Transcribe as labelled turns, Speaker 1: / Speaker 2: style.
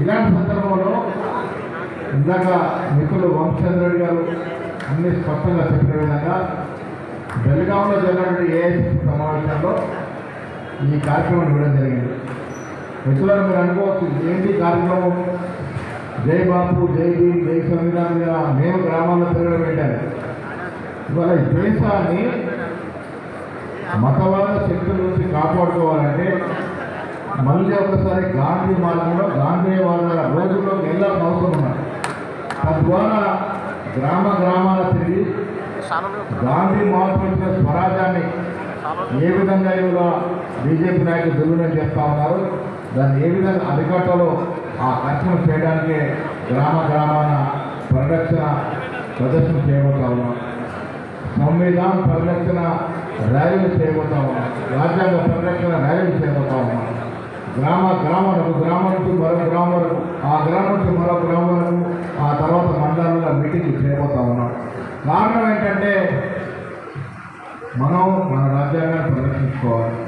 Speaker 1: ఇలాంటి సందర్భంలో ఇందాక మిత్రులు వంశచంద్రుడు గారు అన్ని స్పష్టంగా చెప్పిన విధంగా బెల్గాంలో జరిగినటువంటి ఏఐసి సమావేశంలో ఈ కార్యక్రమం ఇవ్వడం జరిగింది. మిత్రులను మీరు అనుకోవచ్చు ఏంటి కార్యక్రమం? జై బాపు జై భీమ్ జై సంవిధానం మేము గ్రామాల్లో తిరగడం ఏంటని. ఇవాళ ఈ దేశాన్ని మతవాద శక్తుల నుంచి కాపాడుకోవాలంటే మళ్ళీ ఒకసారి గాంధీ మార్గంలో గాంధీ వాళ్ళ రోజుల్లో వెళ్ళాల్సిన అవసరం ఉన్నది. తద్వారా గ్రామ గ్రామాల తిరిగి గాంధీ మహాత్మ స్వరాజ్యాన్ని ఏ విధంగా ఇవాళ బీజేపీ నాయకులు దుర్వినియోగం చేస్తా ఉన్నారు దాన్ని ఏ విధంగా అరికట్టలో ఆ కార్యక్రమం చేయడానికి గ్రామ గ్రామాన పరిరక్షణ ప్రదర్శన చేయబోతా ఉన్నాం. సంవిధాన పరిరక్షణ ర్యాలీలు చేయబోతా ఉన్నాం రాజ్యాంగ పరిరక్షణ ర్యాలీలు చేయబోతా ఉన్నాం గ్రామ గ్రామాలకు గ్రామం నుంచి మరో గ్రామాలకు ఆ గ్రామం నుంచి మరో గ్రామాలకు ఆ తర్వాత మండలంలో మీటింగ్ చేయబోతా ఉన్నాం. కారణం ఏంటంటే మనం మన రాజ్యాంగాన్ని పరిరక్షించుకోవాలి.